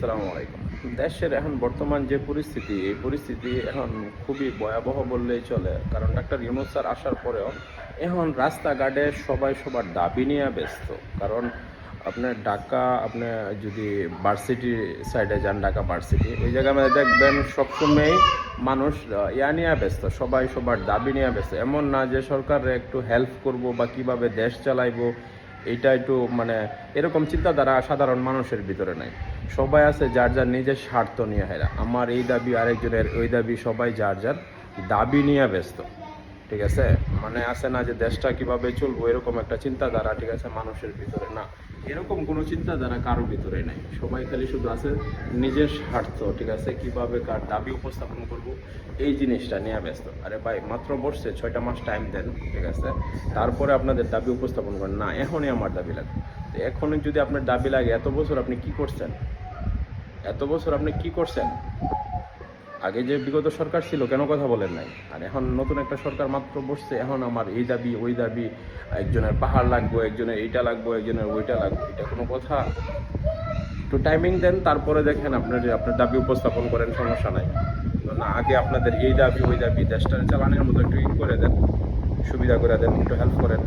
আসসালামু আলাইকুম। দেশের এখন বর্তমান যে পরিস্থিতি, এই পরিস্থিতি এখন খুবই ভয়াবহ বললেই চলে। কারণ ডাক্তার ইউনুস স্যার আসার পরেও এখন রাস্তাঘাটে সবাই সবার দাবি নিয়ে ব্যস্ত। কারণ আপনার ঢাকা আপনি যদি ভার্সিটি সাইডে যান, ঢাকা ভার্সিটি ওই জায়গায় মধ্যে দেখবেন সবসময়ই মানুষ ইয়া নিয়ে ব্যস্ত, সবাই সবার দাবি নিয়ে ব্যস্ত। এমন না যে সরকারে একটু হেল্প করব বা কীভাবে দেশ চালাইবো এইটা একটু মানে এরকম চিন্তাধারা সাধারণ মানুষের ভিতরে নাই। সবাই আছে যার যার নিজের স্বার্থ নিয়ে হেরা আমার এই দাবি আরেকজনের, ওই দাবি সবাই যার যার দাবি নিয়ে ব্যস্ত। ঠিক আছে? মানে আছে না যে দেশটা কীভাবে চলবো, এরকম একটা চিন্তাধারা, ঠিক আছে, মানুষের ভিতরে না। এরকম কোনো চিন্তাধারা কারও ভিতরে নাই। সবাই খালি শুধু আছে নিজের স্বার্থ, ঠিক আছে, কীভাবে কার দাবি উপস্থাপন করব, এই জিনিসটা নিয়ে ব্যস্ত। আরে ভাই, মাত্র বসছে, ছয়টা মাস টাইম দেন, ঠিক আছে? তারপরে আপনাদের দাবি উপস্থাপন করেন। না, এখনই আমার দাবি লাগে। তো এখনই যদি আপনার দাবি লাগে, এত বছর আপনি কি করছেন? এত বছর আপনি কি করছেন? আগে যে বিগত সরকার ছিল কেন কথা বলেন নাই? আর এখন নতুন একটা সরকার মাত্র বসছে, এখন আমার এই দাবি, ওই দাবি, একজনের পাহাড় লাগবো, একজনের এইটা লাগবো, একজনের ওইটা লাগবে, এটা কোনো কথা? একটু টাইমিং দেন, তারপরে দেখেন আপনার আপনার দাবি উপস্থাপন করেন, সমস্যা নাই। না, আগে আপনাদের এই দাবি, ওই দাবি দেশটা চালানোর মতো একটু করে দেন, সুবিধা করে দেন, একটু হেল্প করেন।